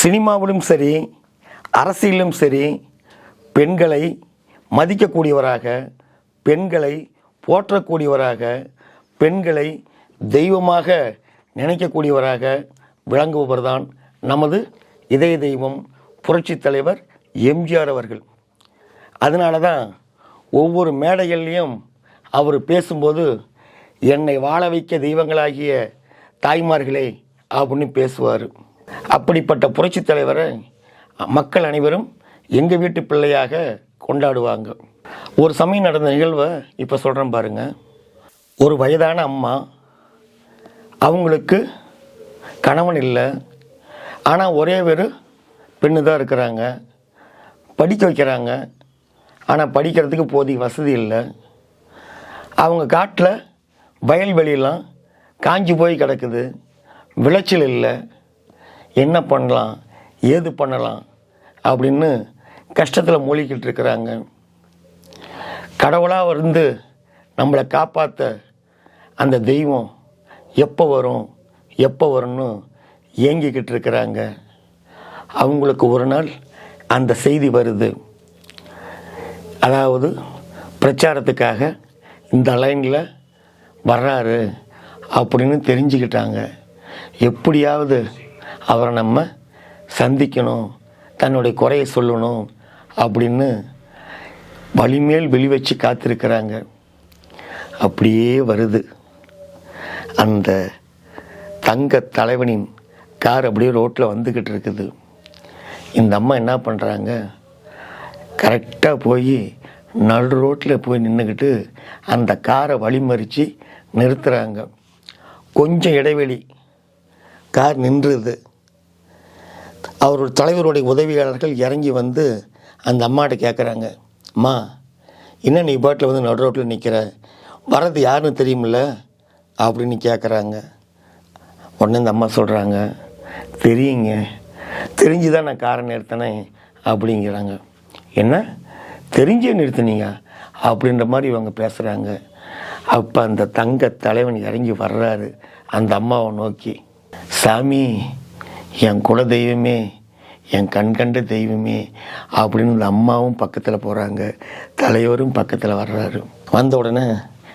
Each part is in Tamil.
சினிமாவிலும் சரி அரசியலிலும் சரி பெண்களை மதிக்கக்கூடியவராக பெண்களை போற்றக்கூடியவராக பெண்களை தெய்வமாக நினைக்கக்கூடியவராக விளங்குபவர் தான் நமது இதய தெய்வம் புரட்சித் தலைவர் எம்ஜிஆர் அவர்கள். அதனால தான் ஒவ்வொரு மேடைகள்லையும் அவர் பேசும்போது என்னை வாழ வைக்க தெய்வங்களாகிய தாய்மார்களே அப்படின்னு பேசுவார். அப்படிப்பட்ட புரட்சித் தலைவரை மக்கள் அனைவரும் எங்கள் வீட்டு பிள்ளையாக கொண்டாடுவாங்க. ஒரு சமயம் நடந்த நிகழ்வை இப்போ சொல்கிறேன் பாருங்க. ஒரு வயதான அம்மா அவங்களுக்கு கணவன் இல்லை. ஆனால் ஒரே ஒரு பெண்ணு தான் இருக்கிறாங்க. படிக்க வைக்கிறாங்க. ஆனால் படிக்கிறதுக்கு போதிய வசதி இல்லை. அவங்க காட்டில் வயல்வெளியெல்லாம் காஞ்சி போய் கிடக்குது. விளைச்சல் இல்லை. என்ன பண்ணலாம்? ஏது பண்ணலாம்? அப்படின்னு கஷ்டத்தில் மூழ்கிக்கிட்டு இருக்கிறாங்க. கடவுளாக இருந்து நம்மளை காப்பாற்ற அந்த தெய்வம் எப்போ வரும்? எப்போ வரும்னு ஏங்கிக்கிட்டு இருக்கிறாங்க. அவங்களுக்கு ஒரு நாள் அந்த செய்தி வருது. அதாவது பிரச்சாரத்துக்காக இந்த லைனில் வர்றாரு அப்படின்னு தெரிஞ்சுக்கிட்டாங்க. எப்படியாவது அவரை நம்ம சந்திக்கணும் தன்னுடைய குறையை சொல்லணும் அப்படின்னு வலிமேல் வெளி வச்சு காத்திருக்கிறாங்க. அப்படியே வருது. அந்த தங்க தலைவனின் கார் அப்படியே ரோட்டில் வந்துக்கிட்டு இருக்குது. இந்த அம்மா என்ன பண்ணுறாங்க கரெக்டாக போய் நடு ரோட்டில் போய் நின்றுக்கிட்டு அந்த காரை வழிமறித்து நிறுத்துகிறாங்க கொஞ்சம் இடைவெளி. கார் நின்றுது. அவரோட தலைவருடைய உதவியாளர்கள் இறங்கி வந்து அந்த அம்மாட்ட கேட்குறாங்க அம்மா என்ன நீ பாட்டில் வந்து நடு ரோட்டில் நிற்கிற வர்றது யாருன்னு தெரியுமில்ல? அப்படின்னு கேட்குறாங்க உடனே இந்த அம்மா சொல்கிறாங்க தெரியுங்க தெரிஞ்சு தான் நான் காரை நிறுத்தினேன் அப்படிங்கிறாங்க. என்ன? தெரிஞ்சே நிறுத்தினீங்க? அப்படின்ற மாதிரி இவங்க பேசுகிறாங்க அப்போ அந்த தங்க தலைவன் இறங்கி வர்றாரு அந்த அம்மாவை நோக்கி. சாமி என் குல தெய்வமே என் கண் கண்ட தெய்வமே அப்படின்னு அந்த அம்மாவும் பக்கத்தில் போகிறாங்க தலைவரும் பக்கத்தில் வர்றாரு. வந்த உடனே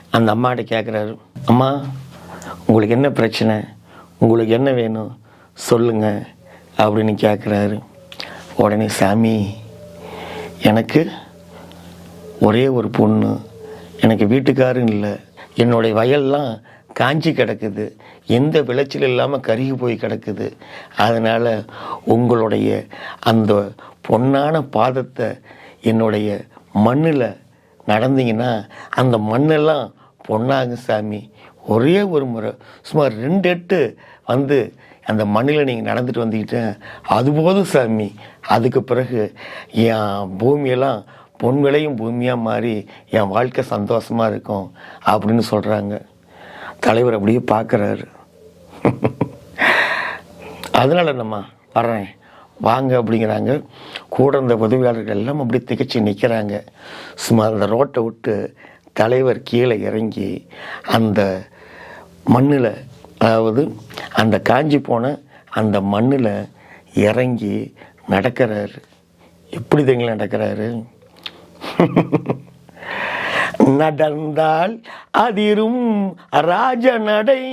அந்த அம்மாட்ட கேட்குறாரு அம்மா உங்களுக்கு என்ன பிரச்சனை? உங்களுக்கு என்ன வேணும்? சொல்லுங்க அப்படின்னு கேட்குறாரு உடனே சாமி எனக்கு ஒரே ஒரு பொண்ணு. எனக்கு வீட்டுக்காரும் இல்லை. என்னுடைய வயல்லாம் காஞ்சி கிடக்குது. எந்த விளைச்சல் இல்லாமல் கருகி போய் கிடக்குது. அதனால் உங்களுடைய அந்த பொன்னான பாதத்தை என்னுடைய மண்ணில் நடந்தீங்கன்னா அந்த மண்ணெல்லாம் பொன்னாகும் சாமி. ஒரே ஒரு முறை சுமார் ரெண்டு எட்டு வந்து அந்த மண்ணில் நீங்கள் நடந்துட்டு வந்துக்கிட்டேன் அது போதும் சாமி. அதுக்கு பிறகு என் பூமியெல்லாம் பொன் விளையும் பூமியாக மாறி என் வாழ்க்கை சந்தோஷமாக இருக்கும் அப்படின்னு சொல்கிறாங்க தலைவர் அப்படியே பார்க்குறாரு. அதனால என்னம்மா வர்றேன். வாங்க அப்படிங்கிறாங்க. கூட இருந்த உதவியாளர்கள் எல்லாம் அப்படி திகச்சு நிற்கிறாங்க சும்மா அந்த ரோட்டை விட்டு தலைவர் கீழே இறங்கி அந்த மண்ணில் அதாவது அந்த காஞ்சி போன அந்த மண்ணில் இறங்கி நடக்கிறாரு. எப்படி தெரியுங்களா நடக்கிறாரு? நடந்தால் அதிரும் ராஜ நடை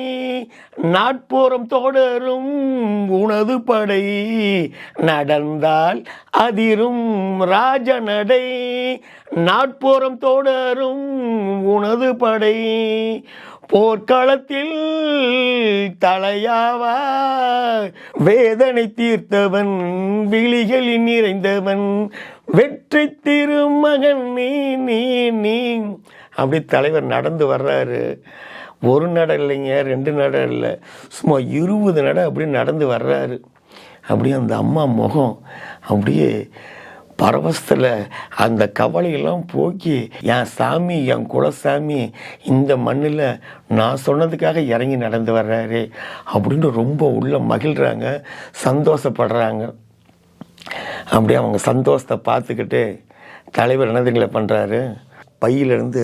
நாட்புறம் தொடரும் உனது படை. நடந்தால் அதிரும் ராஜ நடை நாட்புறம் தொடரும் உனது படை. போர்க்களத்தில் தலையாவா வேதனை தீர்த்தவன் விழிகளில் நிறைந்தவன் வெற்றி திருமகன் நீ நீ நீ. அப்படி தலைவர் நடந்து வர்றாரு. ஒரு நட இல்லைங்க ரெண்டு நட இல்லை. சும்மா இருபது நட அப்படி நடந்து வர்றாரு. அப்படியே அந்த அம்மா முகம் அப்படியே பரவசத்தில் அந்த கவலையெல்லாம் போக்கி என் சாமி என் குலசாமி இந்த மண்ணில் நான் சொன்னதுக்காக இறங்கி நடந்து வர்றாரு அப்படின்னு ரொம்ப உள்ள மகிழ்கிறாங்க சந்தோஷப்படுறாங்க. அப்படியே அவங்க சந்தோஷத்தை பார்த்துக்கிட்டு தலைவர் என்னதுங்களை பண்ணுறாரு பையிலேருந்து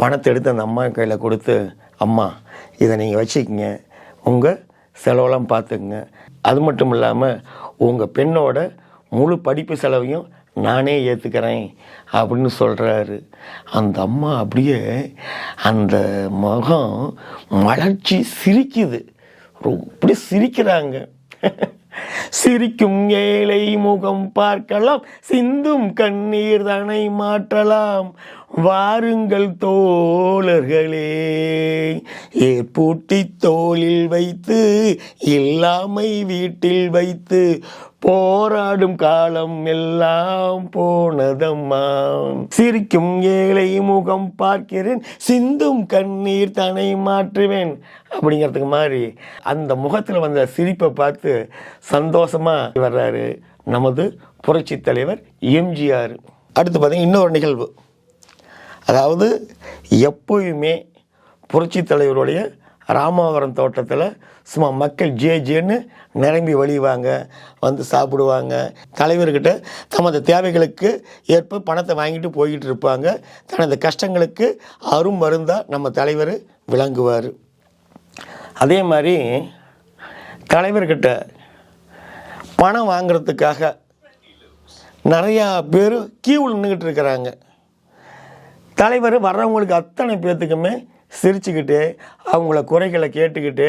பணத்தை எடுத்து அந்த அம்மா கையில் கொடுத்து அம்மா இதை நீங்கள் வச்சுக்கிங்க. உங்கள் செலவெல்லாம் பார்த்துக்குங்க. அது மட்டும் இல்லாமல் உங்கள் பெண்ணோட முழு படிப்பு செலவையும் நானே ஏற்றுக்கிறேன் அப்படின்னு சொல்கிறாரு அந்த அம்மா அப்படியே அந்த முகம் மலர்ச்சி சிரிக்குது. ரொம்ப சிரிக்கிறாங்க. சிரிக்கும் ஏழை முகம் பார்க்கலாம் சிந்தும் கண்ணீர் தானே மாற்றலாம். வாருங்கள் தோழர்களே. ஏற்பூட்டி தோளில் வைத்து இல்லாமை வீட்டில் வைத்து போராடும் காலம் எல்லாம் போனதம்மா. சிரிக்கும் ஏழை முகம் பார்க்கிறேன் சிந்தும் கண்ணீர் தனை மாற்றுவேன். அப்படிங்கிறதுக்கு மாதிரி அந்த முகத்தில் வந்த சிரிப்பை பார்த்து சந்தோஷமா வர்றாரு நமது புரட்சி தலைவர் எம்ஜிஆர். அடுத்து பார்த்தீங்கன்னா இன்னொரு நிகழ்வு. அதாவது எப்போயுமே புரட்சி தலைவருடைய ராமாவரம் தோட்டத்தில் சும்மா மக்கள் ஜே ஜேன்னு நிரம்பி வழிவாங்க வந்து சாப்பிடுவாங்க. தலைவர்கிட்ட தமது தேவைகளுக்கு ஏற்ப பணத்தை வாங்கிட்டு போய்கிட்டு இருப்பாங்க. தனது கஷ்டங்களுக்கு அரும் மருந்தாக நம்ம தலைவர் விளங்குவார். அதே மாதிரி தலைவர்கிட்ட பணம் வாங்கிறதுக்காக நிறையா பேர் கியூவில் நின்றுக்கிட்டு இருக்கிறாங்க. தலைவர் வர்றவங்களுக்கு அத்தனை பேர்த்துக்குமே சிரிச்சுக்கிட்டு அவங்கள குறைகளை கேட்டுக்கிட்டு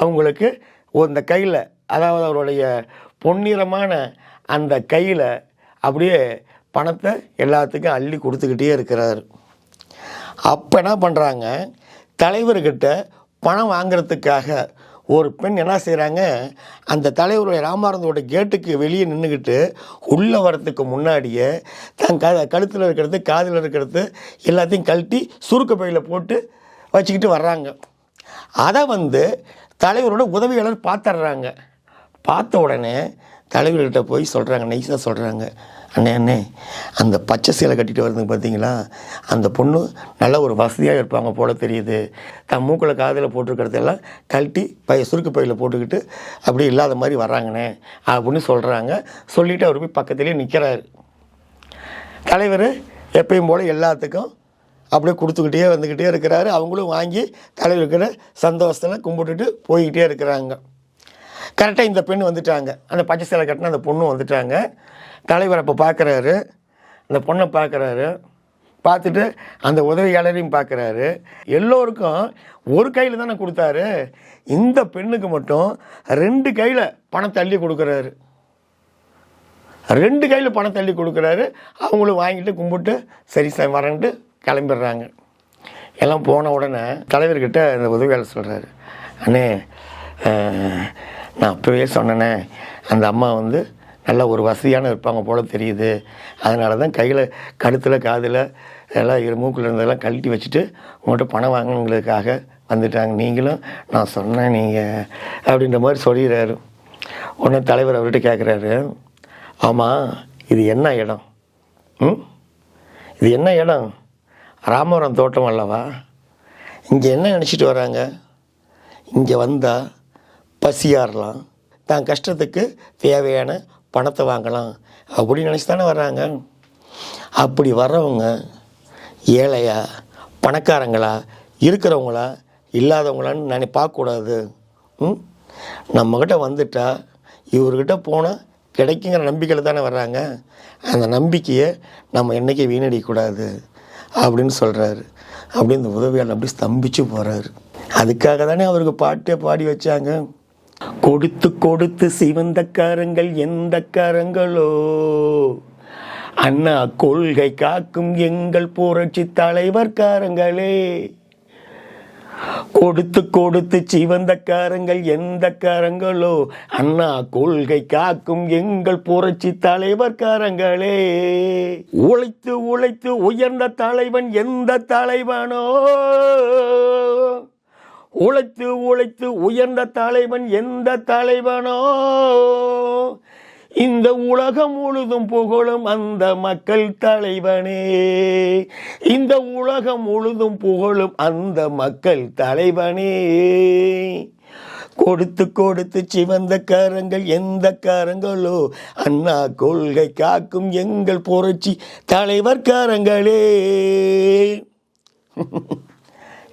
அவங்களுக்கு இந்த கையில் அதாவது அவருடைய பொன்னிறமான அந்த கையில் அப்படியே பணத்தை எல்லாத்துக்கும் அள்ளி கொடுத்துக்கிட்டே இருக்கிறார். அப்போ என்ன பண்ணுறாங்க தலைவர்கிட்ட பணம் வாங்கிறதுக்காக ஒரு பெண் என்ன செய்கிறாங்க அந்த தலைவருடைய ராமானந்தோட கேட்டுக்கு வெளியே நின்றுக்கிட்டு உள்ளே வரத்துக்கு முன்னாடியே தன் க கழுத்தில் இருக்கிறது காதில் இருக்கிறது எல்லாத்தையும் கழட்டி சுருக்க பையில் போட்டு வச்சுக்கிட்டு வர்றாங்க. அதை வந்து தலைவரோட உதவியாளர் பார்த்துட்றாங்க பார்த்த உடனே தலைவர்கிட்ட போய் சொல்கிறாங்க நைஸாக சொல்கிறாங்க அண்ணே அண்ணே அந்த பச்சை சேலை கட்டிட்டு வருதுங்க பார்த்தீங்களா? அந்த பொண்ணு நல்ல ஒரு வசதியாக இருப்பாங்க போல தெரியுது. தன் மூக்கில் காதில் போட்டிருக்கிறதெல்லாம் கழட்டி பைய சுருக்கு பையில் போட்டுக்கிட்டு அப்படி இல்லாத மாதிரி வர்றாங்கண்ணே அப்படின்னு சொல்கிறாங்க சொல்லிவிட்டு அவர் போய் பக்கத்துலேயே நிற்கிறாரு தலைவர் எப்பயும் போல் எல்லாத்துக்கும் அப்படியே கொடுத்துக்கிட்டே வந்துக்கிட்டே இருக்கிறாரு. அவங்களும் வாங்கி தலைவர்கிட்ட சந்தோஷத்தில் கும்பிட்டுட்டு போய்கிட்டே இருக்கிறாங்க. கரெக்டாக இந்த பெண் வந்துட்டாங்க. அந்த பச்சை சேலை கட்டின அந்த பொண்ணு வந்துட்டாங்க. தலைவர் அப்போ பார்க்குறாரு அந்த பொண்ணை பார்க்குறாரு பார்த்துட்டு அந்த உதவியாளரையும் பார்க்குறாரு எல்லோருக்கும் ஒரு கையில் தானே கொடுத்தாரு. இந்த பெண்ணுக்கு மட்டும் ரெண்டு கையில் பணம் தள்ளி கொடுக்குறாரு. ரெண்டு கையில் பணம் தள்ளி கொடுக்குறாரு. அவங்களும் வாங்கிட்டு கும்பிட்டு சரி சார் வரேன்ட்டு கிளம்பிடுறாங்க. எல்லாம் போன உடனே தலைவர்கிட்ட இந்த உதவியாளர் சொல்கிறாரு அண்ணே நான் அப்போவே சொன்னேனே அந்த அம்மா வந்து நல்ல ஒரு வசதியான இருப்பாங்க போல் தெரியுது. அதனால தான் கையில் கழுத்தில் காதில் எல்லாம் இரு மூக்கில் இருந்ததெல்லாம் கழட்டி வச்சுட்டு உங்கள்கிட்ட பணம் வாங்கணுங்களுக்காக வந்துட்டாங்க. நீங்களும் நான் சொன்னேன் நீங்கள் அப்படின்ற மாதிரி சொல்லிடுறாரு. உடனே தலைவர் அவர்கிட்ட கேட்குறாரு ஆமாம் இது என்ன இடம்? ம்? இது என்ன இடம்? ராமவரம் தோட்டம் அல்லவா? இங்கே என்ன நினச்சிட்டு வராங்க? இங்கே வந்தால் பசியாரலாம் தான் கஷ்டத்துக்கு தேவையான பணத்தை வாங்கலாம். அப்படி நினச்சி தானே வர்றாங்க. அப்படி வர்றவங்க ஏழையா பணக்காரங்களா இருக்கிறவங்களா இல்லாதவங்களான்னு நினை பார்க்கக்கூடாது. ம்? நம்மக்கிட்ட வந்துட்டா இவர்கிட்ட போனால் கிடைக்குங்கிற நம்பிக்கையில் தானே வர்றாங்க. அந்த நம்பிக்கையை நம்ம என்றைக்கு வீணடிக்கக்கூடாது அப்படின்னு சொல்கிறாரு அப்படி இந்த உதவியாளர் அப்படி ஸ்தம்பிச்சு போகிறாரு அதுக்காக தானே அவருக்கு பாட்டே பாடி வச்சாங்க. கொடுத்து கொடுத்து சிவந்தக்காரங்கள் எந்த காரங்களோ? அண்ணா கொள்கை காக்கும் எங்கள் புரட்சி தலைவர்காரங்களே கொடுத்து கொடுத்து சிவந்தக்காரங்கள் எந்த காரங்களோ? அண்ணா கொள்கை காக்கும் எங்கள் புரட்சி தலைவர்காரங்களே உழைத்து உழைத்து உயர்ந்த தலைவன் எந்த தலைவனோ? உழைத்து உழைத்து உயர்ந்த தலைவன் எந்த தலைவனோ? இந்த உலகம் முழுதும் புகழும் அந்த மக்கள் தலைவனே. இந்த உலகம் முழுதும் புகழும் அந்த மக்கள் தலைவனே. கொடுத்து கொடுத்து சிவந்த காரங்கள் எந்த காரங்களோ? அண்ணா கொள்கை காக்கும் எங்கள் புரட்சி தலைவர் காரங்களே.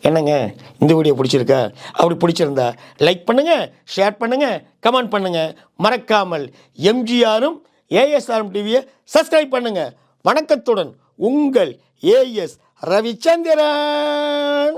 என்னங்க? இந்த வீடியோ பிடிச்சிருக்கா? அப்படி பிடிச்சிருந்தா லைக் பண்ணுங்கள் ஷேர் பண்ணுங்கள் கமெண்ட் பண்ணுங்கள் மறக்காமல் எம்ஜிஆரும் ஏஎஸ்ஆர்எம் டிவியை சப்ஸ்கிரைப் பண்ணுங்கள் வணக்கத்துடன் உங்கள் ஏஎஸ் ரவிச்சந்திரன்.